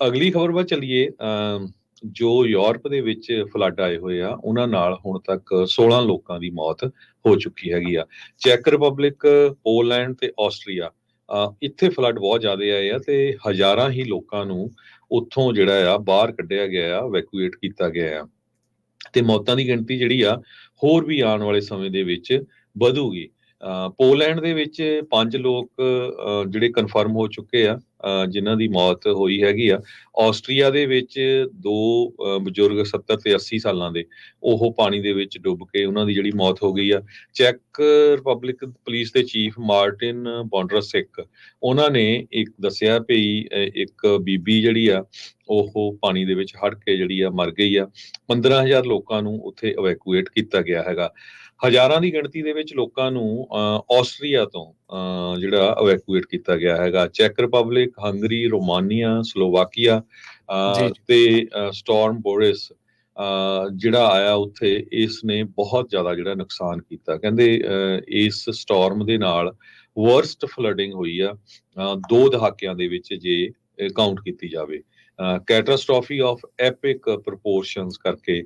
ਅਗਲੀ ਖਬਰ ਵੱਲ ਚੱਲੀਏ ਜੋ ਯੂਰਪ ਦੇ ਵਿੱਚ ਫਲੱਡ ਆਏ ਹੋਏ ਆ, ਉਹਨਾਂ ਨਾਲ ਹੁਣ ਤੱਕ 16 ਲੋਕਾਂ ਦੀ ਮੌਤ ਹੋ ਚੁੱਕੀ ਹੈਗੀ ਆ। ਚੈਕ ਰਿਪਬਲਿਕ ਪੋਲੈਂਡ ਤੇ ਆਸਟਰੀਆ ਇੱਥੇ ਫਲੱਡ ਬਹੁਤ ਜ਼ਿਆਦਾ ਆਏ ਆ ਤੇ ਹਜ਼ਾਰਾਂ ਹੀ ਲੋਕਾਂ ਨੂੰ ਉੱਥੋਂ ਜਿਹੜਾ ਆ, ਬਾਹਰ ਕੱਢਿਆ ਗਿਆ ਆ ਵੈਕੂਏਟ ਕੀਤਾ ਗਿਆ ਆ। ਤੇ ਮੌਤਾਂ ਦੀ ਗਿਣਤੀ ਜਿਹੜੀ ਆ, ਹੋਰ ਵੀ ਆਉਣ ਵਾਲੇ ਸਮੇਂ ਦੇ ਵਿੱਚ ਵਧੂਗੀ। ਪੋਲੈਂਡ ਦੇ ਵਿੱਚ ਪੰਜ ਲੋਕ ਜਿਹੜੇ ਕਨਫਰਮ ਹੋ ਚੁੱਕੇ ਆ, ਅਹ, ਜਿਨ੍ਹਾਂ ਦੀ ਮੌਤ ਹੋਈ ਹੈਗੀ ਆ। ਆਸਟਰੀਆ ਦੇ ਵਿੱਚ ਦੋ ਬਜ਼ੁਰਗ 70 ਤੇ 80 ਸਾਲਾਂ ਦੇ, ਉਹ ਪਾਣੀ ਦੇ ਵਿੱਚ ਡੁੱਬ ਕੇ ਉਹਨਾਂ ਦੀ ਜਿਹੜੀ ਮੌਤ ਹੋ ਗਈ ਆ। ਚੈੱਕ ਰਿਪਬਲਿਕ ਪੁਲਿਸ ਦੇ ਚੀਫ ਮਾਰਟਿਨ ਬੌਂਡਰਸਿਕ, ਉਹਨਾਂ ਨੇ ਇੱਕ ਦੱਸਿਆ ਵੀ ਇੱਕ ਬੀਬੀ ਜਿਹੜੀ ਆ, ਉਹ ਪਾਣੀ ਦੇ ਵਿੱਚ ਹੜ ਕੇ ਜਿਹੜੀ ਆ ਮਰ ਗਈ ਆ। 15000 ਲੋਕਾਂ ਨੂੰ ਉੱਥੇ ਇਵੈਕੂਏਟ ਕੀਤਾ ਗਿਆ ਹੈਗਾ। ਹਜ਼ਾਰਾਂ ਦੀ ਗਿਣਤੀ ਦੇ ਵਿੱਚ ਲੋਕਾਂ ਨੂੰ ਆਸਟਰੀਆ ਤੋਂ ਜਿਹੜਾ ਇਵੈਕੂਏਟ ਕੀਤਾ ਗਿਆ ਹੈਗਾ। ਚੈਕ ਰਿਪਬਲਿਕ ਹੰਗਰੀ ਰੋਮਾਨੀਆ ਸਲੋਵਾਕੀਆ। ਤੇ ਸਟਾਰਮ ਬੋਰਿਸ ਜਿਹੜਾ ਆਇਆ ਉੱਥੇ ਇਸ ਨੇ ਬਹੁਤ ਜ਼ਿਆਦਾ ਜਿਹੜਾ ਨੁਕਸਾਨ ਕੀਤਾ। ਕਹਿੰਦੇ ਇਸ ਸਟਾਰਮ ਦੇ ਨਾਲ ਵਰਸਟ ਫਲੱਡਿੰਗ ਹੋਈ ਆ। ਦੋ ਦਹਾਕਿਆਂ ਦੇ ਵਿੱਚ ਜੇ ਕਾਊਂਟ ਕੀਤੀ ਜਾਵੇ। ਕੈਟਾਸਟ੍ਰੋਫੀ ਆਫ ਐਪਿਕ ਪ੍ਰੋਪੋਰਸ਼ਨਸ ਕਰਕੇ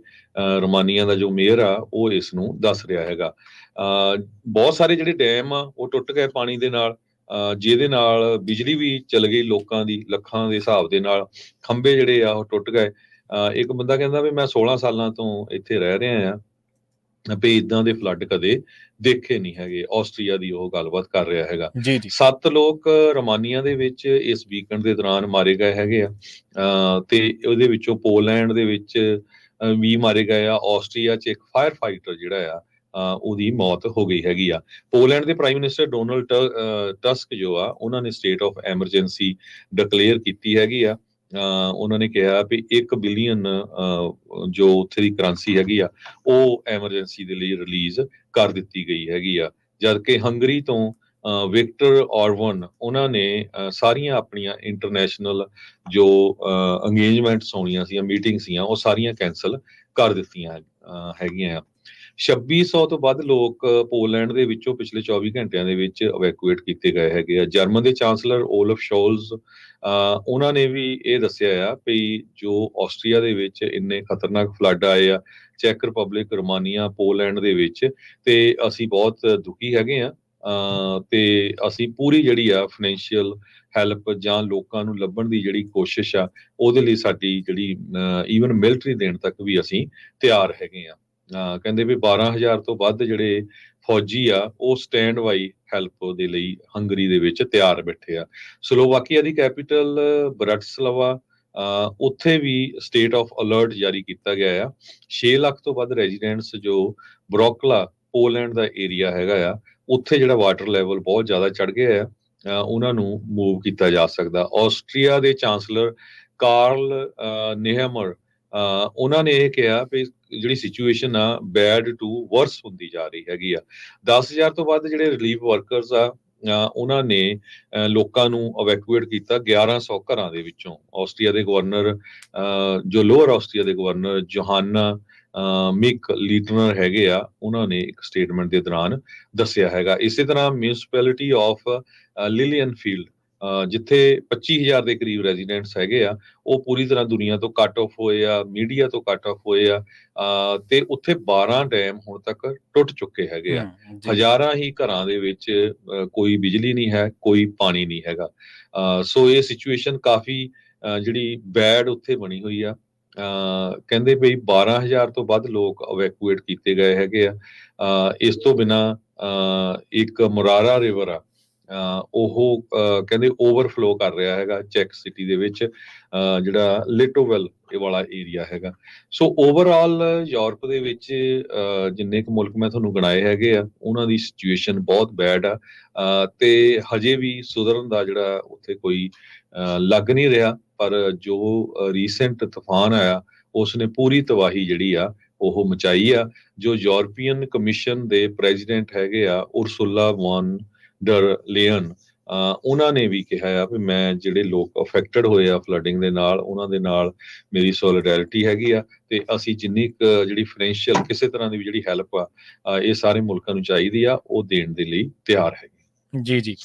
ਰੋਮਾਨੀਆ ਦਾ ਜੋ ਮੇਅਰ ਆ ਉਹ ਇਸ ਨੂੰ ਦੱਸ ਰਿਹਾ ਹੈਗਾ। ਬਹੁਤ ਸਾਰੇ ਜਿਹੜੇ ਡੈਮ ਆ ਉਹ ਟੁੱਟ ਗਏ ਪਾਣੀ ਦੇ ਨਾਲ ਜਿਹਦੇ ਨਾਲ ਬਿਜਲੀ ਵੀ ਚਲ ਗਈ ਲੋਕਾਂ ਦੀ ਲੱਖਾਂ ਦੇ ਹਿਸਾਬ ਦੇ ਨਾਲ। ਖੰਭੇ ਜਿਹੜੇ ਆ ਉਹ ਟੁੱਟ ਗਏ। ਅਹ, ਇੱਕ ਬੰਦਾ ਕਹਿੰਦਾ ਵੀ ਮੈਂ 16 ਸਾਲਾਂ ਤੋਂ ਇੱਥੇ ਰਹਿ ਰਿਹਾ ਆ। ਵੀ ਇਦਾਂ ਦੇ ਫਲੱਡ ਕਦੇ ਦੇਖੇ ਨਹੀਂ ਹੈਗੇ। ਆਸਟਰੀਆ ਦੀ ਉਹ ਗੱਲਬਾਤ ਕਰ ਰਿਹਾ ਹੈਗਾ। ਸੱਤ ਲੋਕ ਰੋਮਾਨੀਆ ਦੇ ਵਿੱਚ ਇਸ ਵੀਕਐਂਡ ਦੇ ਦੌਰਾਨ ਮਾਰੇ ਗਏ ਹੈਗੇ ਆ। ਤੇ ਉਹਦੇ ਵਿੱਚੋਂ ਪੋਲੈਂਡ ਦੇ ਵਿੱਚ ਵੀ ਮਾਰੇ ਗਏ ਆ। ਆਸਟਰੀਆ 'ਚ ਇੱਕ ਫਾਇਰ ਫਾਈਟਰ ਜਿਹੜਾ ਆ ਉਹਦੀ ਮੌਤ ਹੋ ਗਈ ਹੈਗੀ ਆ। ਪੋਲੈਂਡ ਦੇ ਪ੍ਰਾਈਮ ਮਿਨਿਸਟਰ ਡੋਨਲਡ ਟਸਕ ਜੋ ਆ ਉਹਨਾਂ ਨੇ ਸਟੇਟ ਆਫ ਐਮਰਜੈਂਸੀ ਡਿਕਲੇਅਰ ਕੀਤੀ ਹੈਗੀ ਆ। ਉਹਨਾਂ ਨੇ ਕਿਹਾ ਵੀ 1 ਬਿਲੀਅਨ ਜੋ ਉੱਥੇ ਦੀ ਕਰੰਸੀ ਹੈਗੀ ਆ, ਉਹ ਐਮਰਜੈਂਸੀ ਦੇ ਲਈ ਰਿਲੀਜ਼ ਕਰ ਦਿੱਤੀ ਗਈ ਹੈਗੀ ਆ। ਜਦ ਕਿ ਹੰਗਰੀ ਤੋਂ ਵਿਕਟਰ ਔਰਵਨ ਉਹਨਾਂ ਨੇ ਸਾਰੀਆਂ ਆਪਣੀਆਂ ਇੰਟਰਨੈਸ਼ਨਲ ਜੋ ਅੰਗੇਜਮੈਂਟਸ ਹੋਣੀਆਂ ਸੀ ਮੀਟਿੰਗ ਸੀਆਂ, ਉਹ ਸਾਰੀਆਂ ਕੈਨਸਲ ਕਰ ਦਿੱਤੀਆਂ ਹੈਗੀਆਂ ਆ। 2600 ਤੋਂ ਵੱਧ ਲੋਕ ਪੋਲੈਂਡ ਦੇ ਵਿੱਚੋਂ ਪਿਛਲੇ 24 ਘੰਟਿਆਂ ਦੇ ਵਿੱਚ ਇਵੈਕੂਏਟ ਕੀਤੇ ਗਏ ਹੈਗੇ ਆ। ਜਰਮਨ ਦੇ ਚਾਂਸਲਰ ਓਲਫ ਸ਼ੋਲਜ਼ ਉਹਨਾਂ ਨੇ ਵੀ ਇਹ ਦੱਸਿਆ ਆ ਵੀ ਜੋ ਆਸਟਰੀਆ ਦੇ ਵਿੱਚ ਇੰਨੇ ਖਤਰਨਾਕ ਫਲੱਡ ਆਏ ਆ ਚੈਕ ਰਿਪਬਲਿਕ ਰੋਮਾਨੀਆ ਪੋਲੈਂਡ ਦੇ ਵਿੱਚ, ਤੇ ਅਸੀਂ ਬਹੁਤ ਦੁਖੀ ਹੈਗੇ ਆ। ਅਹ ਤੇ ਅਸੀਂ ਪੂਰੀ ਜਿਹੜੀ ਆ ਫਾਈਨੈਂਸ਼ੀਅਲ ਹੈਲਪ ਜਾਂ ਲੋਕਾਂ ਨੂੰ ਲੱਭਣ ਦੀ ਜਿਹੜੀ ਕੋਸ਼ਿਸ਼ ਆ, ਉਹਦੇ ਲਈ ਸਾਡੀ ਜਿਹੜੀ ਈਵਨ ਮਿਲਟਰੀ ਦੇਣ ਤੱਕ ਵੀ ਅਸੀਂ ਤਿਆਰ ਹੈਗੇ ਆ। ਕਹਿੰਦੇ ਵੀ 12000 ਤੋਂ ਵੱਧ ਜਿਹੜੇ ਫੌਜੀ ਆ, ਉਹ ਸਟੈਂਡ ਬਾਈ ਹੈਲਪ ਦੇ ਲਈ ਹੰਗਰੀ ਦੇ ਵਿੱਚ ਤਿਆਰ ਬੈਠੇ ਆ। ਸਲੋਵਾਕੀਆ ਦੀ ਕੈਪੀਟਲ ਬ੍ਰਟਸਲਵਾ ਅਹ ਉੱਥੇ ਵੀ ਸਟੇਟ ਆਫ ਅਲਰਟ ਜਾਰੀ ਕੀਤਾ ਗਿਆ ਆ। 6 ਲੱਖ ਤੋਂ ਵੱਧ ਰੈਜ਼ੀਡੈਂਟਸ ਜੋ ਬ੍ਰੋਕਲਾ, ਪੋਲੈਂਡ ਦਾ ਏਰੀਆ ਹੈਗਾ ਆ, ਉੱਥੇ ਜਿਹੜਾ ਵਾਟਰ ਲੈਵਲ ਬਹੁਤ ਜ਼ਿਆਦਾ ਚੜ ਗਿਆ ਆ ਉਹਨਾਂ ਨੂੰ ਮੂਵ ਕੀਤਾ ਜਾ ਸਕਦਾ। ਆਸਟਰੀਆ ਦੇ ਚਾਂਸਲਰ ਕਾਰਲ ਨਿਹਮਰ ਉਹਨਾਂ ਨੇ ਇਹ ਕਿਹਾ ਵੀ ਜਿਹੜੀ ਸਿਚੁਏਸ਼ਨ ਆ ਬੈਡ ਟੂ ਵਰਸ ਹੁੰਦੀ ਜਾ ਰਹੀ ਹੈਗੀ ਆ। 10000 ਤੋਂ ਵੱਧ ਜਿਹੜੇ ਰਿਲੀਫ ਵਰਕਰਸ ਆ ਉਹਨਾਂ ਨੇ ਲੋਕਾਂ ਨੂੰ ਇਵੈਕੂਏਟ ਕੀਤਾ 1100 ਘਰਾਂ ਦੇ ਵਿੱਚੋਂ। ਆਸਟਰੀਆ ਦੇ ਗਵਰਨਰ ਜੋ ਲੋਅਰ ਆਸਟਰੀਆ ਦੇ ਗਵਰਨਰ ਜੋਹਾਨਾ ਮਿਕ ਲੀਟਨਰ ਹੈਗੇ ਆ, ਉਹਨਾਂ ਨੇ ਇੱਕ ਸਟੇਟਮੈਂਟ ਦੇ ਦੌਰਾਨ ਦੱਸਿਆ ਹੈਗਾ। ਇਸੇ ਤਰ੍ਹਾਂ ਮਿਊਨਿਸਪੈਲਿਟੀ ਆਫ ਲਿਲੀਅਨਫੀਲਡ ਜਿੱਥੇ 25000 ਦੇ ਕਰੀਬ ਰੈਜ਼ੀਡੈਂਟਸ ਹੈਗੇ ਆ ਉਹ ਪੂਰੀ ਤਰ੍ਹਾਂ ਦੁਨੀਆ ਤੋਂ ਕੱਟ ਆਫ ਹੋਏ ਆ ਮੀਡੀਆ ਤੋਂ ਕੱਟ ਆਫ ਹੋਏ ਆ ਤੇ ਉੱਥੇ 12 ਡੈਮ ਹੁਣ ਤੱਕ ਟੁੱਟ ਚੁੱਕੇ ਹੈਗੇ ਆ। ਹਜ਼ਾਰਾਂ ਹੀ ਘਰਾਂ ਦੇ ਵਿੱਚ ਕੋਈ ਬਿਜਲੀ ਨਹੀਂ ਹੈ ਕੋਈ ਪਾਣੀ ਨਹੀਂ ਹੈਗਾ। ਸੋ ਇਹ ਸਿਚੁਏਸ਼ਨ ਕਾਫੀ ਜਿਹੜੀ ਬੈਡ ਉੱਥੇ ਬਣੀ ਹੋਈ ਆ। ਕਹਿੰਦੇ ਵੀ 12000 ਤੋਂ ਵੱਧ ਲੋਕ ਇਵੈਕੂਏਟ ਕੀਤੇ ਗਏ ਹੈਗੇ ਆ। ਇਸ ਤੋਂ ਬਿਨਾ ਇੱਕ ਮੁਰਾਰਾ ਰਿਵਰ ਆ ਉਹ ਕਹਿੰਦੇ ਓਵਰਫਲੋ ਕਰ ਰਿਹਾ ਹੈਗਾ ਚੈਕ ਸਿਟੀ ਦੇ ਵਿੱਚ ਜਿਹੜਾ ਲਿਟੋਵੈਲ ਇਹ ਵਾਲਾ ਏਰੀਆ ਹੈਗਾ। ਸੋ ਓਵਰਆਲ ਯੂਰਪ ਦੇ ਵਿੱਚ ਜਿੰਨੇ ਕੁ ਮੁਲਕ ਮੈਂ ਤੁਹਾਨੂੰ ਗਣਾਏ ਹੈਗੇ ਆ ਉਹਨਾਂ ਦੀ ਸਿਚੁਏਸ਼ਨ ਬਹੁਤ ਬੈਡ ਆ। ਅਹ, ਤੇ ਹਜੇ ਵੀ ਸੁਧਰਨ ਦਾ ਜਿਹੜਾ ਉੱਥੇ ਕੋਈ ਲੱਗ ਨਹੀਂ ਰਿਹਾ ਪਰ ਜੋ ਰੀਸੈਂਟ ਤੂਫਾਨ ਆਇਆ ਉਸ ਨੇ ਪੂਰੀ ਤਬਾਹੀ ਜਿਹੜੀ ਆ ਉਹ ਮਚਾਈ ਆ। ਜੋ ਯੂਰਪੀਅਨ ਕਮਿਸ਼ਨ ਦੇ ਪ੍ਰੈਜ਼ੀਡੈਂਟ ਹੈਗੇ ਆ ਉਰਸੁਲਾ ਵਨ ਡਰ ਲੀਅਨ। ਉਹਨਾਂ ਨੇ ਵੀ ਕਿਹਾ ਆ ਵੀ ਮੈਂ ਜਿਹੜੇ ਲੋਕ ਅਫੈਕਟਡ ਹੋਏ ਆ ਫਲੱਡਿੰਗ ਦੇ ਨਾਲ, ਉਹਨਾਂ ਦੇ ਨਾਲ ਮੇਰੀ ਸੋਲੀਡੈਰਿਟੀ ਹੈਗੀ ਆ ਤੇ ਅਸੀਂ ਜਿੰਨੀ ਕੁ ਜਿਹੜੀ ਫਾਈਨੈਂਸ਼ੀਅਲ ਕਿਸੇ ਤਰ੍ਹਾਂ ਦੀ ਵੀ ਜਿਹੜੀ ਹੈਲਪ ਆ ਇਹ ਸਾਰੇ ਮੁਲਕਾਂ ਨੂੰ ਚਾਹੀਦੀ ਆ, ਉਹ ਦੇਣ ਦੇ ਲਈ ਤਿਆਰ ਹੈਗੇ। ਜੀ ਜੀ।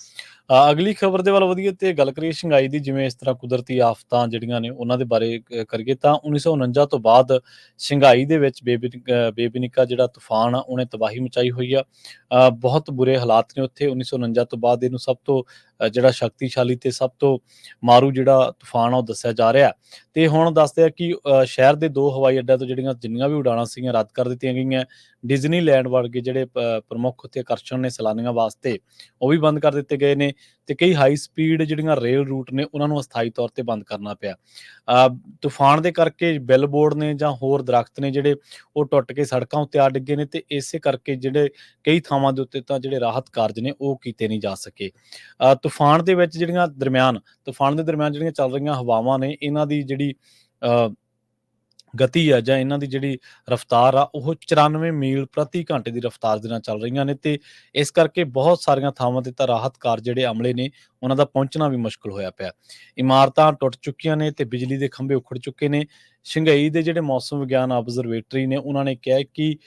ਅਗਲੀ ਖਬਰ ਦੇ ਵੱਲ ਵਧੀਏ ਤੇ ਗੱਲ ਕਰੀਏ ਸ਼ੰਘਾਈ ਦੀ, ਜਿਵੇਂ ਇਸ ਤਰ੍ਹਾਂ ਕੁਦਰਤੀ ਆਫਤਾਂ ਜਿਹੜੀਆਂ ਨੇ ਉਹਨਾਂ ਦੇ ਬਾਰੇ ਕਰੀਏ ਤਾਂ 1949 ਤੋਂ ਬਾਅਦ ਸ਼ੰਘਾਈ ਦੇ ਵਿੱਚ ਬੇਬਿਨ- ਬੇਬਿਨਿਕਾ ਜਿਹੜਾ ਤੂਫਾਨ ਆ, ਉਹਨੇ ਤਬਾਹੀ ਮਚਾਈ ਹੋਈ ਆ। ਬਹੁਤ ਬੁਰੇ ਹਾਲਾਤ ਨੇ ਉੱਥੇ 1949 ਤੋਂ ਬਾਅਦ ਇਹਨੂੰ ਸਭ ਤੋਂ ਜਿਹੜਾ ਸ਼ਕਤੀਸ਼ਾਲੀ ਤੇ ਸਭ ਤੋਂ ਮਾਰੂ ਜਿਹੜਾ ਤੂਫਾਨ ਆ, ਉਹ ਦੱਸਿਆ ਜਾ ਰਿਹਾ। ਤੇ ਹੁਣ ਦੱਸਦੇ ਆ ਕਿ ਸ਼ਹਿਰ ਦੇ ਦੋ ਹਵਾਈ ਅੱਡਿਆਂ ਤੋਂ ਜਿਹੜੀਆਂ, ਜਿੰਨੀਆਂ ਵੀ ਉਡਾਣਾਂ ਸੀਗੀਆਂ ਰੱਦ ਕਰ ਦਿੱਤੀਆਂ ਗਈਆਂ। ਡਿਜ਼ਨੀਲੈਂਡ ਵਰਗੇ ਜਿਹੜੇ ਪ੍ਰਮੁੱਖ ਉੱਥੇ ਆਕਰਸ਼ਣ ਨੇ ਸੈਲਾਨੀਆਂ ਵਾਸਤੇ, ਉਹ ਵੀ ਬੰਦ ਕਰ ਦਿੱਤੇ ਗਏ ਨੇ। ਤੇ ਕਈ ਹਾਈ ਸਪੀਡ ਜਿਹੜੀਆਂ ਰੇਲ ਰੂਟ ਨੇ ਉਹਨਾਂ ਨੂੰ ਅਸਥਾਈ ਤੌਰ ਤੇ ਬੰਦ ਕਰਨਾ ਪਿਆ। ਅ, ਤੂਫਾਨ ਦੇ ਕਰਕੇ ਬਿੱਲ ਬੋਰਡ ਨੇ ਜਾਂ ਹੋਰ ਦਰਖਤ ਨੇ ਜਿਹੜੇ ਉਹ ਟੁੱਟ ਕੇ ਸੜਕਾਂ ਉੱਤੇ ਆ ਡਿੱਗੇ ਨੇ ਤੇ ਇਸੇ ਕਰਕੇ ਜਿਹੜੇ ਕਈ ਥਾਵਾਂ ਦੇ ਉੱਤੇ ਤਾਂ ਜਿਹੜੇ ਰਾਹਤ ਕਾਰਜ ਨੇ ਉਹ ਕੀਤੇ ਨਹੀਂ ਜਾ ਸਕੇ। ਅ, ਤੂਫਾਨ ਦੇ ਵਿੱਚ ਜਿਹੜੀਆਂ ਦਰਮਿਆਨ ਤੂਫਾਨ ਦੇ ਦਰਮਿਆਨ ਜਿਹੜੀਆਂ ਚੱਲ ਰਹੀਆਂ ਹਵਾਵਾਂ ਨੇ ਇਹਨਾਂ ਦੀ ਜਿਹੜੀ ਅ, ਗਤੀ ਆ ਜਾਂ ਇਹਨਾਂ ਦੀ ਜਿਹੜੀ ਰਫ਼ਤਾਰ ਆ, ਉਹ 94 ਮੀਲ ਪ੍ਰਤੀ ਘੰਟੇ ਦੀ ਰਫ਼ਤਾਰ ਦੇ ਨਾਲ ਚੱਲ ਰਹੀਆਂ ਨੇ ਤੇ ਇਸ ਕਰਕੇ ਬਹੁਤ ਸਾਰੀਆਂ ਥਾਵਾਂ ਤੇ ਤਾਂ ਰਾਹਤ ਕਾਰ ਜਿਹੜੇ ਅਮਲੇ ਨੇ, ਉਹਨਾਂ ਦਾ ਪਹੁੰਚਣਾ ਵੀ ਮੁਸ਼ਕਲ ਹੋਇਆ ਪਿਆ। ਇਮਾਰਤਾਂ ਟੁੱਟ ਚੁੱਕੀਆਂ ਨੇ ਤੇ ਬਿਜਲੀ ਦੇ ਖੰਭੇ ਉਖੜ ਚੁੱਕੇ ਨੇ। ਸ਼ੰਘਾਈ ਦੇ ਜਿਹੜੇ ਮੌਸਮ ਵਿਗਿਆਨ ਆਬਜ਼ਰਵੇਟਰੀ ਨੇ, ਉਹਨਾਂ ਨੇ ਕਿਹਾ ਕਿ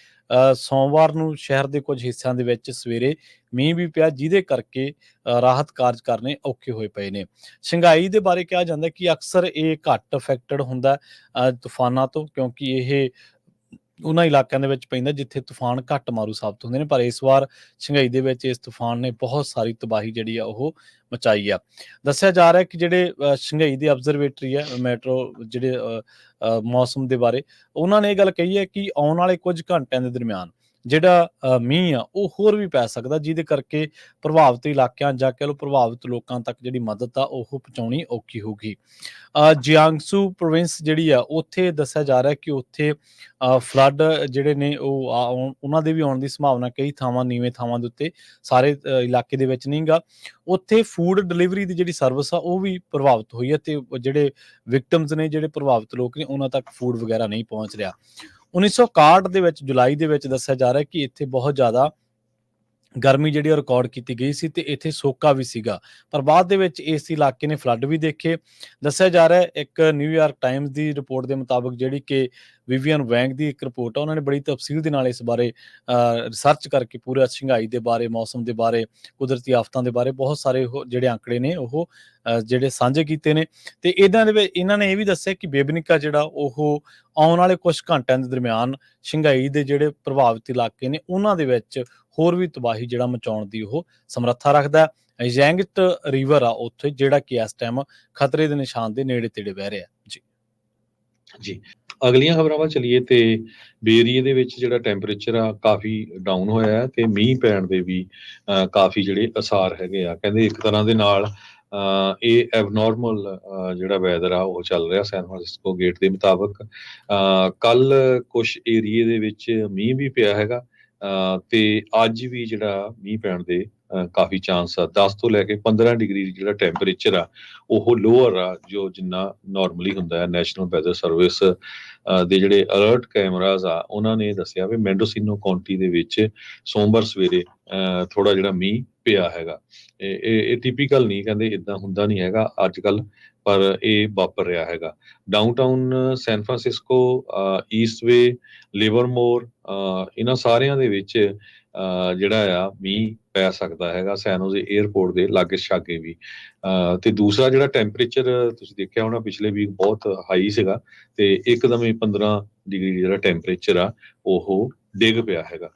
ਸੋਮਵਾਰ ਨੂੰ ਸ਼ਹਿਰ ਦੇ ਕੁਝ ਹਿੱਸਿਆਂ ਦੇ ਵਿੱਚ ਸਵੇਰੇ ਮੀਂਹ ਵੀ ਪਿਆ ਜਿਹਦੇ ਕਰਕੇ ਰਾਹਤ ਕਾਰਜ ਕਰਨੇ ਔਖੇ ਹੋਏ ਪਏ ਨੇ। ਸ਼ੰਘਾਈ ਦੇ ਬਾਰੇ ਕਿਹਾ ਜਾਂਦਾ ਕਿ ਅਕਸਰ ਇਹ ਘੱਟ ਅਫੈਕਟਡ ਹੁੰਦਾ ਅ, ਤੂਫਾਨਾਂ ਤੋਂ ਕਿਉਂਕਿ ਇਹ ਉਹਨਾਂ ਇਲਾਕਿਆਂ ਦੇ ਵਿੱਚ ਪੈਂਦਾ ਜਿੱਥੇ ਤੂਫਾਨ ਘੱਟ ਮਾਰੂ ਸਾਬਤ ਹੁੰਦੇ ਨੇ ਪਰ ਇਸ ਵਾਰ ਸ਼ੰਘਾਈ ਦੇ ਵਿੱਚ ਇਸ ਤੂਫਾਨ ਨੇ ਬਹੁਤ ਸਾਰੀ ਤਬਾਹੀ ਜਿਹੜੀ ਆ ਉਹ ਮਚਾਈ ਆ। ਦੱਸਿਆ ਜਾ ਰਿਹਾ ਕਿ ਜਿਹੜੇ ਅ, ਸ਼ੰਘਾਈ ਦੀ ਆਬਜ਼ਰਵੇਟਰੀ ਹੈ ਮੈਟਰੋ ਜਿਹੜੇ ਮੌਸਮ ਦੇ ਬਾਰੇ ਉਹਨਾਂ ਨੇ ਇਹ ਗੱਲ ਕਹੀ ਹੈ ਕਿ ਆਉਣ ਵਾਲੇ ਕੁਝ ਘੰਟਿਆਂ ਦੇ ਦਰਮਿਆਨ ਜਿਹੜਾ ਮੀਂਹ ਆ ਉਹ ਹੋਰ ਵੀ ਪੈ ਸਕਦਾ ਜਿਹਦੇ ਕਰਕੇ ਪ੍ਰਭਾਵਿਤ ਇਲਾਕਿਆਂ ਜਾਂ ਕਹਿ ਲਓ ਪ੍ਰਭਾਵਿਤ ਲੋਕਾਂ ਤੱਕ ਜਿਹੜੀ ਮਦਦ ਆ ਉਹ ਪਹੁੰਚਾਉਣੀ ਔਖੀ ਹੋਊਗੀ। ਅ, ਜਿਆਂਗਸੂ ਪ੍ਰੋਵਿੰਸ ਜਿਹੜੀ ਆ ਉੱਥੇ ਦੱਸਿਆ ਜਾ ਰਿਹਾ ਕਿ ਉੱਥੇ ਫਲੱਡ ਜਿਹੜੇ ਨੇ ਉਹ ਆਉਣ- ਉਹਨਾਂ ਦੇ ਵੀ ਆਉਣ ਦੀ ਸੰਭਾਵਨਾ ਕਈ ਥਾਵਾਂ ਨੀਵੇਂ ਥਾਵਾਂ ਦੇ ਉੱਤੇ ਸਾਰੇ ਇਲਾਕੇ ਦੇ ਵਿੱਚ ਨਹੀਂਗਾ। ਉੱਥੇ ਫੂਡ ਡਿਲੀਵਰੀ ਦੀ ਜਿਹੜੀ ਸਰਵਿਸ ਆ ਉਹ ਵੀ ਪ੍ਰਭਾਵਿਤ ਹੋਈ ਹੈ ਤੇ ਜਿਹੜੇ ਵਿਕਟਮਸ ਨੇ ਜਿਹੜੇ ਪ੍ਰਭਾਵਿਤ ਲੋਕ ਨੇ ਉਹਨਾਂ ਤੱਕ ਫੂਡ ਵਗੈਰਾ ਨਹੀਂ ਪਹੁੰਚ ਰਿਹਾ। 1961 ਦੇ ਵਿੱਚ ਜੁਲਾਈ ਦੇ ਵਿੱਚ ਦੱਸਿਆ ਜਾ ਰਿਹਾ ਕਿ ਇੱਥੇ ਬਹੁਤ ਜ਼ਿਆਦਾ ਗਰਮੀ ਜਿਹੜੀ ਉਹ ਰਿਕਾਰਡ ਕੀਤੀ ਗਈ ਸੀ ਤੇ ਇੱਥੇ ਸੋਕਾ ਵੀ ਸੀਗਾ। ਪਰ ਬਾਅਦ ਦੇ ਵਿੱਚ ਇਸ ਇਲਾਕੇ ਨੇ ਫਲੱਡ ਵੀ ਦੇਖੇ। ਦੱਸਿਆ ਜਾ ਰਿਹਾ ਹੈ, ਇੱਕ ਨਿਊਯਾਰਕ ਟਾਈਮਜ਼ ਦੀ ਰਿਪੋਰਟ ਦੇ ਮੁਤਾਬਕ ਜਿਹੜੀ ਕਿ ਵਿਵੀਅਨ ਵੈਂਗ ਦੀ ਇੱਕ ਰਿਪੋਰਟ ਆ, ਉਹਨਾਂ ਨੇ ਬੜੀ ਤਫਸੀਲ ਦੇ ਨਾਲ ਇਸ ਬਾਰੇ ਰਿਸਰਚ ਕਰਕੇ ਪੂਰਾ ਸ਼ੰਘਾਈ ਦੇ ਬਾਰੇ, ਮੌਸਮ ਦੇ ਬਾਰੇ, ਕੁਦਰਤੀ ਆਫਤਾਂ ਦੇ ਬਾਰੇ ਬਹੁਤ ਸਾਰੇ ਉਹ ਜਿਹੜੇ ਅੰਕੜੇ ਨੇ ਉਹ ਜਿਹੜੇ ਸਾਂਝੇ ਕੀਤੇ ਨੇ। ਤੇ ਇਹਨਾਂ ਦੇ ਵਿੱਚ ਇਹਨਾਂ ਨੇ ਇਹ ਵੀ ਦੱਸਿਆ ਕਿ ਬੇਬਨਿਕਾ ਜਿਹੜਾ ਉਹ ਆਉਣ ਵਾਲੇ ਕੁਝ ਘੰਟਿਆਂ ਦੇ ਦਰਮਿਆਨ ਸ਼ੰਘਾਈ ਦੇ ਜਿਹੜੇ ਪ੍ਰਭਾਵਿਤ ਇਲਾਕੇ ਨੇ, ਉਹਨਾਂ ਦੇ ਵਿੱਚ ਹੋਰ ਵੀ ਤਬਾਹੀ ਜਿਹੜਾ ਮਚਾਉਣ ਦੀ ਉਹ ਸਮਰੱਥਾ ਰੱਖਦਾ ਜੈਂਗਟ ਰਿਵਰ ਆ ਉੱਥੇ ਜਿਹੜਾ ਕਿ ਇਸ ਟਾਈਮ ਖਤਰੇ ਦੇ ਨਿਸ਼ਾਨ ਦੇ ਨੇੜੇ ਤੇੜੇ ਵਹਿ ਰਿਹਾ ਜੀ। ਜੀ। ਅਗਲੀਆਂ ਖਬਰਾਂ ਵੱਲ ਚਲੀਏ ਤੇ ਬੇਰੀਏ ਦੇ ਵਿੱਚ ਜਿਹੜਾ ਟੈਂਪਰੇਚਰ ਆ ਕਾਫੀ ਡਾਊਨ ਹੋਇਆ ਹੈ ਤੇ ਮੀਂਹ ਪੈਣ ਦੇ ਵੀ ਅ, ਕਾਫੀ ਜਿਹੜੇ ਅਸਾਰ ਹੈਗੇ ਆ। ਕਹਿੰਦੇ ਇੱਕ ਤਰ੍ਹਾਂ ਦੇ ਨਾਲ ਅ, ਇਹ ਐਬਨੋਰਮਲ ਜਿਹੜਾ ਵੈਦਰ ਆ ਉਹ ਚੱਲ ਰਿਹਾ ਸੈਨ ਫਰਾਂਸਿਸਕੋ ਗੇਟ ਦੇ ਮੁਤਾਬਕ। ਕੱਲ ਕੁਝ ਏਰੀਏ ਦੇ ਵਿੱਚ ਮੀਂਹ ਵੀ ਪਿਆ ਹੈਗਾ। ਤੇ ਅੱਜ ਵੀ ਜਿਹੜਾ ਮੀਂਹ ਪੈਣ ਦੇ ਕਾਫੀ ਚਾਂਸ ਆ। 10 ਤੋਂ ਲੈ ਕੇ 15 ਡਿਗਰੀ ਜਿਹੜਾ ਟੈਂਪਰੇਚਰ ਆ, ਉਹ ਲੋਅਰ ਆ, ਜੋ ਜਿੰਨਾ ਨਾਰਮਲੀ ਹੁੰਦਾ ਹੈ ਨੈਸ਼ਨਲ ਵੈਦਰ ਸਰਵਿਸ ਦੇ ਜਿਹੜੇ ਅਲਰਟ ਕੈਮਰਾਜ਼ ਆ, ਉਹਨਾਂ ਨੇ ਦੱਸਿਆ ਵੀ ਮੈਂਡੋਸੀਨੋ ਕਾਉਂਟੀ ਦੇ ਵਿੱਚ ਸੋਮਵਾਰ ਸਵੇਰੇ ਥੋੜਾ ਜਿਹੜਾ ਮੀਂਹ ਪਿਆ ਹੈਗਾ। ਇਹ, ਇਹ- ਇਹ ਟਿਪੀਕਲ ਨਹੀਂ, ਕਹਿੰਦੇ ਇਦਾਂ ਹੁੰਦਾ ਨਹੀਂ ਹੈਗਾ। ਅੱਜ ਕੱਲ ਪਰ ਇਹ ਵਾਪਰ ਰਿਹਾ ਹੈਗਾ। ਡਾਊਨਟਾਊਨ ਸੈਨ ਫਰਾਂਸਿਸਕੋ ਈਸਟਵੇ ਲਿਵਰਮੋਰ ਇਹਨਾਂ ਸਾਰਿਆਂ ਦੇ ਵਿੱਚ ਜਿਹੜਾ ਆ ਮੀਂਹ ਪੈ ਸਕਦਾ ਹੈਗਾ ਸੈਨੋਜ਼ੇ 에ਅਰਪੋਰਟ ਦੇ ਲਾਗੇ ਛਾਗੇ ਵੀ। ਅਹ, ਤੇ ਦੂਸਰਾ ਜਿਹੜਾ ਟੈਂਪਰੇਚਰ ਤੁਸੀਂ ਦੇਖਿਆ ਹੋਣਾ ਪਿਛਲੇ ਵੀਕ ਬਹੁਤ ਹਾਈ ਸੀਗਾ ਤੇ ਇੱਕਦਮ ਹੀ 15 ਡਿਗਰੀ ਜਿਹੜਾ ਟੈਂਪਰੇਚਰ ਆ ਉਹ ਡਿੱਗ ਪਿਆ ਹੈਗਾ।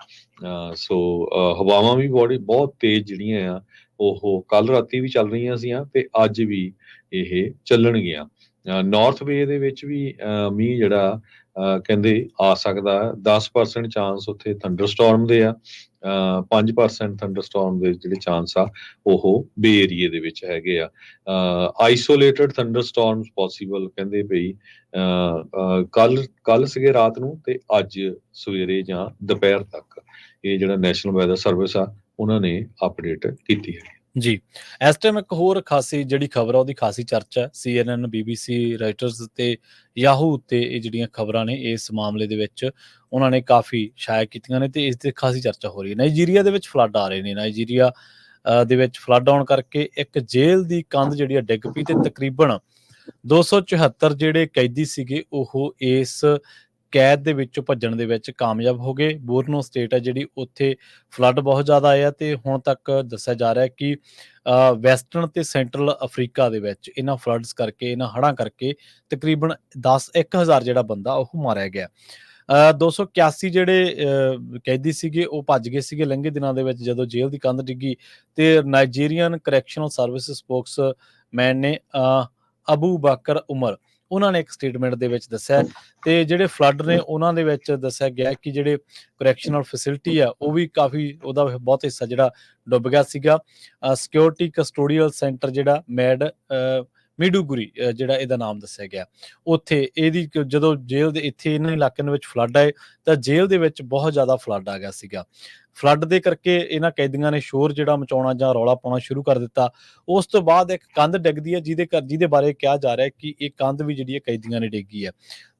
ਸੋ ਹਵਾਵਾਂ ਵੀ ਬੜੀ ਬਹੁਤ ਤੇਜ਼ ਜਿਹੜੀਆਂ ਆ ਉਹ ਕੱਲ ਰਾਤੀ ਵੀ ਚੱਲ ਰਹੀਆਂ ਸੀਆਂ ਤੇ ਅੱਜ ਵੀ ਇਹ ਚੱਲਣਗੀਆਂ। ਨਾਰਥ ਵੇ ਦੇ ਵਿੱਚ ਵੀ ਮੀਂਹ ਜਿਹੜਾ ਕਹਿੰਦੇ ਆ ਸਕਦਾ ਹੈ। 10% ਚਾਂਸ ਉੱਥੇ ਥੰਡਰਸਟਾਰਮ ਦੇ ਆ। ਅਹ, 5% ਥੰਡਰਸਟਾਰਮ ਦੇ ਜਿਹੜੇ ਚਾਂਸ ਆ ਉਹ ਬੇ ਏਰੀਏ ਦੇ ਵਿੱਚ ਹੈਗੇ ਆ। ਆਈਸੋਲੇਟਡ ਥੰਡਰਸਟਾਰਮਸ ਪੋਸੀਬਲ ਕਹਿੰਦੇ ਪਈ ਕੱਲ ਕੱਲ ਸੀਗੇ ਰਾਤ ਨੂੰ ਤੇ ਅੱਜ ਸਵੇਰੇ ਜਾਂ ਦੁਪਹਿਰ ਤੱਕ। ਇਹ ਜਿਹੜਾ ਨੈਸ਼ਨਲ ਵੈਦਰ ਸਰਵਿਸ ਆ ਉਹਨਾਂ ਨੇ ਅਪਡੇਟ ਕੀਤੀ ਹੈ। ਜੀ, ਇਸ ਟਾਈਮ ਇੱਕ ਹੋਰ ਖਾਸੀ ਜਿਹੜੀ ਖਬਰ ਆ, ਉਹਦੀ ਖਾਸੀ ਚਰਚਾ ਹੈ। CNN BBC ਰਾਈਟਰਸ ਤੇ Yahoo ਤੇ ਇਹ ਜਿਹੜੀਆਂ ਖਬਰਾਂ ਨੇ, ਇਸ ਮਾਮਲੇ ਦੇ ਵਿੱਚ ਉਹਨਾਂ ਨੇ ਕਾਫੀ ਸ਼ਾਇਆ ਕੀਤੀਆਂ ਨੇ ਤੇ ਇਸ ਤੇ ਖਾਸੀ ਚਰਚਾ ਹੋ ਰਹੀ ਹੈ। ਨਾਈਜੀਰੀਆ ਦੇ ਵਿੱਚ ਫਲੱਡ ਆ ਰਹੇ ਨੇ। ਨਾਈਜੀਰੀਆ ਦੇ ਵਿੱਚ ਫਲੱਡ ਆਉਣ ਕਰਕੇ ਇੱਕ ਜੇਲ੍ਹ ਦੀ ਕੰਧ ਜਿਹੜੀ ਆ ਡਿੱਗ ਪਈ ਤੇ ਤਕਰੀਬਨ 274 ਜਿਹੜੇ ਕੈਦੀ ਸੀਗੇ, ਉਹ ਇਸ ਕੈਦ ਦੇ ਵਿੱਚੋਂ ਭੱਜਣ ਦੇ ਵਿੱਚ ਕਾਮਯਾਬ ਹੋ ਗਏ। ਬੋਰਨੋ ਸਟੇਟ ਹੈ ਜਿਹੜੀ ਉੱਥੇ ਫਲੱਡ ਬਹੁਤ ਜ਼ਿਆਦਾ ਆਇਆ ਤੇ ਹੁਣ ਤੱਕ ਦੱਸਿਆ ਜਾ ਰਿਹਾ ਹੈ ਕਿ ਵੈਸਟਰਨ ਤੇ ਸੈਂਟਰਲ ਅਫਰੀਕਾ ਦੇ ਵਿੱਚ ਇਹਨਾਂ ਫਲੱਡਸ ਕਰਕੇ ਇਹਨਾਂ ਹੜ੍ਹਾਂ ਕਰਕੇ ਤਕਰੀਬਨ 10 1000 ਜਿਹੜਾ ਬੰਦਾ ਉਹ ਮਾਰਿਆ ਗਿਆ। ਅ, 281 ਜਿਹੜੇ ਕੈਦੀ ਸੀਗੇ ਉਹ ਭੱਜ ਗਏ ਸੀਗੇ ਲੰਘੇ ਦਿਨਾਂ ਦੇ ਵਿੱਚ ਜਦੋਂ ਜੇਲ੍ਹ ਦੀ ਕੰਧ ਡਿੱਗੀ ਤੇ ਨਾਈਜੀਰੀਅਨ ਕਰੈਕਸ਼ਨਲ ਸਰਵਿਸ ਸਪੋਕਸਮੈਨ ਨੇ ਅਬੂ ਬਕਰ ਉਮਰ ਉਹਨਾਂ ਨੇ ਇੱਕ ਸਟੇਟਮੈਂਟ ਦੇ ਵਿੱਚ ਦੱਸਿਆ ਤੇ ਜਿਹੜੇ ਫਲੱਡ ਨੇ ਉਹਨਾਂ ਦੇ ਵਿੱਚ ਦੱਸਿਆ ਗਿਆ ਕਿ ਜਿਹੜੇ ਕਰੈਕਸ਼ਨਲ ਫੈਸਿਲਿਟੀ ਆ, ਉਹ ਵੀ ਕਾਫੀ ਉਹਦਾ ਬਹੁਤ ਹਿੱਸਾ ਜਿਹੜਾ ਡੁੱਬ ਗਿਆ ਸੀਗਾ। ਸਿਕਿਉਰਿਟੀ ਕਸਟੋਡੀਅਲ ਸੈਂਟਰ ਜਿਹੜਾ ਮੈਡ ਮੀਡੂਗੁਰੀ ਜਿਹੜਾ ਇਹਦਾ ਨਾਮ ਦੱਸਿਆ ਗਿਆ। ਉੱਥੇ ਇਹਦੀ ਜਦੋਂ ਜੇਲ੍ਹ ਦੇ ਇੱਥੇ ਇਹਨਾਂ ਇਲਾਕਿਆਂ ਦੇ ਵਿੱਚ ਫਲੱਡ ਆਏ ਤਾਂ ਜੇਲ੍ਹ ਦੇ ਵਿੱਚ ਬਹੁਤ ਜ਼ਿਆਦਾ ਫਲੱਡ ਆ ਗਿਆ ਸੀਗਾ। ਫਲੱਡ ਦੇ ਕਰਕੇ ਇਹਨਾਂ ਕੈਦੀਆਂ ਨੇ ਸ਼ੋਰ ਜਿਹੜਾ ਮਚਾਉਣਾ ਜਾਂ ਰੌਲਾ ਪਾਉਣਾ ਸ਼ੁਰੂ ਕਰ ਦਿੱਤਾ। ਉਸ ਤੋਂ ਬਾਅਦ ਇੱਕ ਕੰਧ ਡਿੱਗਦੀ ਹੈ ਜਿਹਦੇ ਕਰ ਜਿਹਦੇ ਬਾਰੇ ਕਿਹਾ ਜਾ ਰਿਹਾ ਹੈ ਕਿ ਇਹ ਕੰਧ ਵੀ ਜਿਹੜੀ ਹੈ ਕੈਦੀਆਂ ਨੇ ਡਿੱਗੀ ਹੈ।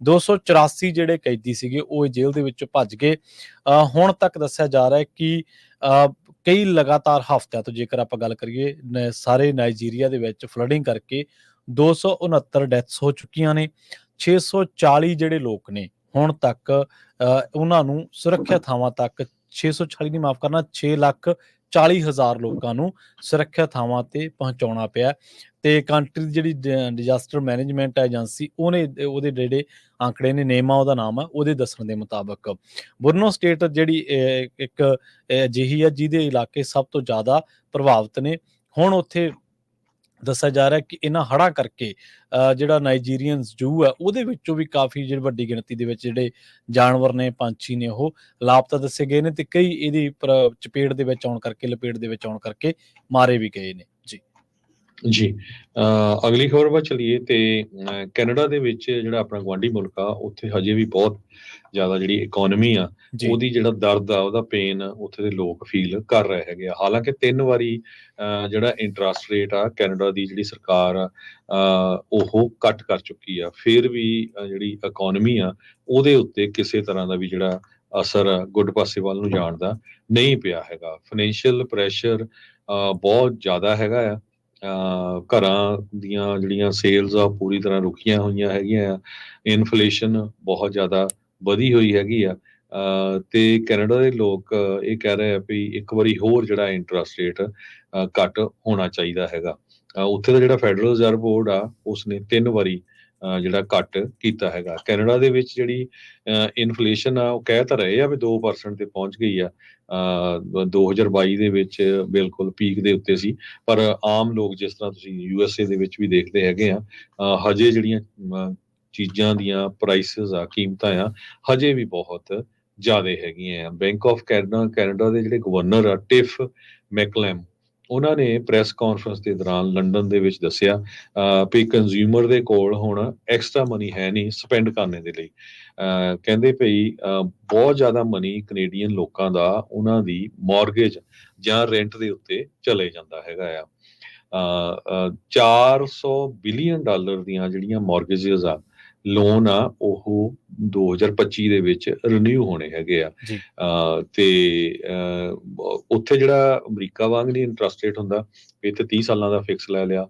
284 ਜਿਹੜੇ ਕੈਦੀ ਸੀਗੇ ਉਹ ਜੇਲ੍ਹ ਦੇ ਵਿੱਚੋਂ ਭੱਜ ਗਏ। ਅ, ਹੁਣ ਤੱਕ ਦੱਸਿਆ ਜਾ ਰਿਹਾ ਹੈ ਕਿ ਕਈ ਲਗਾਤਾਰ ਹਫ਼ਤਿਆਂ ਤੋਂ ਜੇਕਰ ਆਪਾਂ ਗੱਲ ਕਰੀਏ ਨ- ਸਾਰੇ ਨਾਈਜੀਰੀਆ ਦੇ ਵਿੱਚ ਫਲੱਡਿੰਗ ਕਰਕੇ 269 ਡੈਥਸ ਹੋ ਚੁੱਕੀਆਂ ਨੇ 640 ਜਿਹੜੇ ਲੋਕ ਨੇ ਹੁਣ ਤੱਕ ਅ, ਉਹਨਾਂ ਨੂੰ ਸੁਰੱਖਿਆ ਥਾਵਾਂ ਤੱਕ 640 ਨਹੀਂ ਮਾਫ ਕਰਨਾ 6 ਲੱਖ 40 ਹਜ਼ਾਰ ਲੋਕਾਂ ਨੂੰ ਸੁਰੱਖਿਆ ਥਾਵਾਂ ਤੇ ਪਹੁੰਚਾਉਣਾ ਪਿਆ ਤੇ ਕੰਟਰੀ ਦੀ ਜਿਹੜੀ ਡਿਜ਼ਾਸਟਰ ਮੈਨੇਜਮੈਂਟ ਏਜੰਸੀ ਉਹਨੇ ਉਹਦੇ ਜਿਹੜੇ ਆંકੜੇ ਨੇ, ਨੇਮਾ ਉਹਦਾ ਨਾਮ ਹੈ, ਉਹਦੇ ਦੱਸਣ ਦੇ ਮੁਤਾਬਕ ਬੁਰਨੋ ਸਟੇਟ ਜਿਹੜੀ ਇੱਕ ਅਜਿਹੀ ਹੈ ਜਿਹਦੇ ਇਲਾਕੇ ਸਭ ਤੋਂ ਜ਼ਿਆਦਾ ਪ੍ਰਭਾਵਿਤ ਨੇ। ਹੁਣ ਉੱਥੇ ਦੱਸਿਆ ਜਾ ਰਿਹਾ ਕਿ ਇਹਨਾਂ ਹੜ੍ਹਾਂ ਕਰਕੇ ਅਹ, ਜਿਹੜਾ ਨਾਈਜੀਰੀਅਨਸ ਜੂ ਹੈ ਉਹਦੇ ਵਿੱਚੋਂ ਵੀ ਕਾਫੀ ਜਿਹੜੀ ਵੱਡੀ ਗਿਣਤੀ ਦੇ ਵਿੱਚ ਜਿਹੜੇ ਜਾਨਵਰ ਨੇ ਪੰਛੀ ਨੇ ਉਹ ਲਾਪਤਾ ਦੱਸੇ ਗਏ ਨੇ ਤੇ ਕਈ ਇਹਦੀ ਪ੍ਰ- ਚਪੇਟ ਦੇ ਵਿੱਚ ਆਉਣ ਕਰਕੇ ਲਪੇਟ ਦੇ ਵਿੱਚ ਆਉਣ ਕਰਕੇ ਮਾਰੇ ਵੀ ਗਏ ਨੇ। ਜੀ। ਅਗਲੀ ਖਬਰ ਵੱਲ ਚਲੀਏ ਤੇ ਕੈਨੇਡਾ ਦੇ ਵਿੱਚ ਜਿਹੜਾ ਆਪਣਾ ਗਵਾਂਢੀ ਮੁਲਕ ਆ ਉੱਥੇ ਹਜੇ ਵੀ ਬਹੁਤ ਜ਼ਿਆਦਾ ਜਿਹੜੀ ਇਕਨੋਮੀ ਆ ਉਹਦੀ ਜਿਹੜਾ ਦਰਦ ਆ ਉਹਦਾ ਪੇਨ ਉੱਥੇ ਦੇ ਲੋਕ ਫੀਲ ਕਰ ਰਹੇ ਹੈਗੇ ਆ। ਹਾਲਾਂਕਿ ਤਿੰਨ ਵਾਰੀ ਜਿਹੜਾ ਇੰਟਰਸਟ ਰੇਟ ਆ ਕੈਨੇਡਾ ਦੀ ਜਿਹੜੀ ਸਰਕਾਰ ਆ ਉਹ ਕੱਟ ਕਰ ਚੁੱਕੀ ਆ। ਫਿਰ ਵੀ ਜਿਹੜੀ ਇਕਨੋਮੀ ਆ ਉਹਦੇ ਉੱਤੇ ਕਿਸੇ ਤਰ੍ਹਾਂ ਦਾ ਵੀ ਜਿਹੜਾ ਅਸਰ ਗੁੱਡ ਪਾਸੇ ਵੱਲ ਨੂੰ ਜਾਣ ਦਾ ਨਹੀਂ ਪਿਆ ਹੈਗਾ। ਫਾਈਨੈਂਸ਼ੀਅਲ ਪ੍ਰੈਸ਼ਰ ਬਹੁਤ ਜ਼ਿਆਦਾ ਹੈਗਾ ਆ। ਘਰਾਂ ਦੀਆਂ ਜਿਹੜੀਆਂ ਸੇਲਸ ਆ ਉਹ ਪੂਰੀ ਤਰ੍ਹਾਂ ਰੁਕੀਆਂ ਹੋਈਆਂ ਹੈਗੀਆਂ ਆ। ਇਨਫਲੇਸ਼ਨ ਬਹੁਤ ਜ਼ਿਆਦਾ ਵਧੀ ਹੋਈ ਹੈਗੀ ਆ। ਅਹ ਤੇ ਕੈਨੇਡਾ ਦੇ ਲੋਕ ਇਹ ਕਹਿ ਰਹੇ ਆ ਵੀ ਇੱਕ ਵਾਰੀ ਹੋਰ ਜਿਹੜਾ ਇੰਟਰਸਟ ਰੇਟ ਘੱਟ ਹੋਣਾ ਚਾਹੀਦਾ ਹੈਗਾ। ਉੱਥੇ ਦਾ ਜਿਹੜਾ ਫੈਡਰਲ ਰਿਜ਼ਰਵ ਬੋਰਡ ਆ, ਉਸਨੇ ਤਿੰਨ ਵਾਰੀ ਜਿਹੜਾ ਘੱਟ ਕੀਤਾ ਹੈਗਾ। ਕੈਨੇਡਾ ਦੇ ਵਿੱਚ ਜਿਹੜੀ ਇਨਫਲੇਸ਼ਨ ਆ, ਉਹ ਕਹਿ ਤਾਂ ਰਹੇ ਆ ਵੀ 2% ਤੇ ਪਹੁੰਚ ਗਈ ਆ। ਅਹ 2022 ਦੇ ਵਿੱਚ ਬਿਲਕੁਲ ਪੀਕ ਦੇ ਉੱਤੇ ਸੀ। ਪਰ ਆਮ ਲੋਕ ਜਿਸ ਤਰ੍ਹਾਂ ਤੁਸੀਂ ਯੂ ਏ ਦੇ ਵਿੱਚ ਵੀ ਦੇਖਦੇ ਹੈਗੇ ਆ ਹਜੇ ਜਿਹੜੀਆਂ ਚੀਜ਼ਾਂ ਦੀਆਂ ਪ੍ਰਾਈਸਸ ਆ, ਕੀਮਤਾਂ ਆ, ਹਜੇ ਵੀ ਬਹੁਤ ਜ਼ਿਆਦਾ ਹੈਗੀਆਂ ਆ। ਬੈਂਕ ਆਫ ਕੈਨੇਡਾ ਕੈਨੇਡਾ ਦੇ ਜਿਹੜੇ ਗਵਰਨਰ ਆ ਟਿਫ ਮੈਕਲੈਮ ਉਹਨਾਂ ਨੇ ਪ੍ਰੈਸ ਕਾਨਫਰੰਸ ਦੇ ਦੌਰਾਨ ਲੰਡਨ ਦੇ ਵਿੱਚ ਦੱਸਿਆ ਅਹ, ਵੀ ਕੰਜ਼ਿਊਮਰ ਦੇ ਕੋਲ ਹੁਣ ਐਕਸਟਰਾ ਮਨੀ ਹੈ ਨਹੀਂ ਸਪੈਂਡ ਕਰਨੇ ਦੇ ਲਈ। ਕਹਿੰਦੇ ਭਈ ਬਹੁਤ ਜ਼ਿਆਦਾ ਮਨੀ ਕੈਨੇਡੀਅਨ ਲੋਕਾਂ ਦਾ ਉਹਨਾਂ ਦੀ ਮਾਰਗੇਜ ਜਾਂ ਰੈਂਟ ਦੇ ਉੱਤੇ ਚਲੇ ਜਾਂਦਾ ਹੈਗਾ ਆ। ਅਹ, ਅਹ, 400 ਬਿਲੀਅਨ ਡਾਲਰ ਦੀਆਂ ਜਿਹੜੀਆਂ ਮਾਰਗੇजेस ਆ ਲੋਨ ਆ ਉਹ 2025 ਦੇ ਵਿੱਚ ਰੀਨਿਊ ਹੋਣੇ ਹੈਗੇ ਆ। ਤੇ ਉੱਥੇ ਜਿਹੜਾ ਅਮਰੀਕਾ ਵਾਂਗ ਨਹੀਂ ਇੰਟਰਸਟ ਰੇਟ ਹੁੰਦਾ ਇੱਥੇ 30 ਸਾਲਾਂ ਦਾ ਫਿਕਸ ਲੈ ਲਿਆ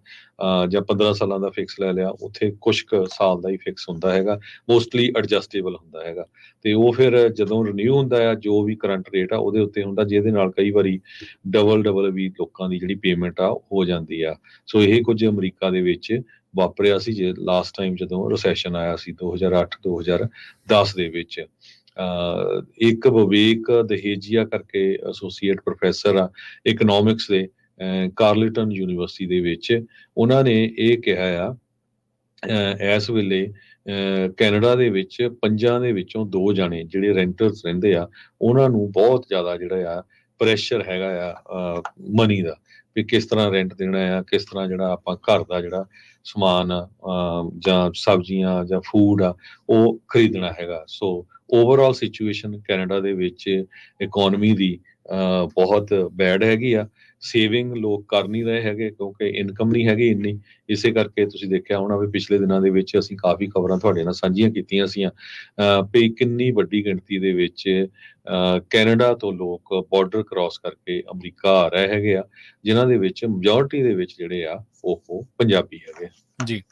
ਜਾਂ 15 ਸਾਲਾਂ ਦਾ ਫਿਕਸ ਲੈ ਲਿਆ ਉੱਥੇ ਕੁਝ ਕੁ ਸਾਲ ਦਾ ਹੀ ਫਿਕਸ ਹੁੰਦਾ ਹੈਗਾ ਮੋਸਟਲੀ ਐਡਜਸਟੇਬਲ ਹੁੰਦਾ ਹੈਗਾ। ਤੇ ਉਹ ਫਿਰ ਜਦੋਂ ਰੀਨਿਊ ਹੁੰਦਾ ਆ ਜੋ ਵੀ ਕਰੰਟ ਰੇਟ ਆ ਉਹਦੇ ਉੱਤੇ ਹੁੰਦਾ ਜਿਹਦੇ ਨਾਲ ਕਈ ਵਾਰੀ ਡਬਲ ਡਬਲ ਵੀ ਲੋਕਾਂ ਦੀ ਜਿਹੜੀ ਪੇਮੈਂਟ ਆ ਹੋ ਜਾਂਦੀ ਆ। ਸੋ ਇਹ ਕੁਝ ਅਮਰੀਕਾ ਦੇ ਵਿੱਚ ਵਾਪਰਿਆ ਸੀ ਜੇ ਲਾਸਟ ਟਾਈਮ ਜਦੋਂ ਰਿਸੈਸ਼ਨ ਆਇਆ ਸੀ 2008 2010 ਦੇ ਵਿੱਚ। ਇੱਕ ਵਿਵੇਕ ਦਹੇਜੀਆ ਕਰਕੇ ਐਸੋਸੀਏਟ ਪ੍ਰੋਫੈਸਰ ਆ ਇਕਨੋਮਿਕਸ ਦੇ, ਅਹ ਕਾਰਲਟਨ ਯੂਨੀਵਰਸਿਟੀ ਦੇ ਵਿੱਚ। ਉਹਨਾਂ ਨੇ ਇਹ ਕਿਹਾ ਆ ਇਸ ਵੇਲੇ ਕੈਨੇਡਾ ਦੇ ਵਿੱਚ ਪੰਜਾਂ ਦੇ ਵਿੱਚੋਂ ਦੋ ਜਾਣੇ ਜਿਹੜੇ ਰੈਂਟਰਸ ਰਹਿੰਦੇ ਆ, ਉਹਨਾਂ ਨੂੰ ਬਹੁਤ ਜ਼ਿਆਦਾ ਜਿਹੜਾ ਆ ਪ੍ਰੈਸ਼ਰ ਹੈਗਾ ਆ ਮਨੀ ਦਾ। ਵੀ ਕਿਸ ਤਰ੍ਹਾਂ ਰੈਂਟ ਦੇਣਾ ਆ ਕਿਸ ਤਰ੍ਹਾਂ ਜਿਹੜਾ ਆਪਾਂ ਘਰ ਦਾ ਜਿਹੜਾ ਸਮਾਨ ਆ, ਜਾਂ ਸਬਜ਼ੀਆਂ ਜਾਂ ਫੂਡ ਆ ਉਹ ਖਰੀਦਣਾ ਹੈਗਾ। ਸੋ ਓਵਰਆਲ ਸਿਚੁਏਸ਼ਨ ਕੈਨੇਡਾ ਦੇ ਵਿੱਚ ਇਕਨੋਮੀ ਦੀ ਅਹ ਬਹੁਤ ਬੈਡ ਹੈਗੀ ਆ। ਸੇਵਿੰਗ ਲੋਕ ਕਰ ਨਹੀਂ ਰਹੇ ਹੈਗੇ ਕਿਉਂਕਿ ਇਨਕਮ ਨਹੀਂ ਹੈਗੀ ਇੰਨੀ, ਇਸੇ ਕਰਕੇ ਤੁਸੀਂ ਦੇਖਿਆ ਹੋਣਾ ਵੀ ਪਿਛਲੇ ਦਿਨਾਂ ਦੇ ਵਿੱਚ ਅਸੀਂ ਕਾਫੀ ਖਬਰਾਂ ਤੁਹਾਡੇ ਨਾਲ ਸਾਂਝੀਆਂ ਕੀਤੀਆਂ ਸੀ ਅਹ ਵੀ ਕਿੰਨੀ ਵੱਡੀ ਗਿਣਤੀ ਦੇ ਵਿੱਚ ਕੈਨੇਡਾ ਤੋਂ ਲੋਕ ਬਾਰਡਰ ਕ੍ਰਾਸ ਕਰਕੇ ਅਮਰੀਕਾ ਆ ਰਹੇ ਹੈਗੇ ਆ, ਜਿਨ੍ਹਾਂ ਦੇ ਵਿੱਚ ਮੈਜੋਰਟੀ ਦੇ ਵਿੱਚ ਜਿਹੜੇ ਆ, ਉਹ ਪੰਜਾਬੀ ਹੈਗੇ ਜੀ।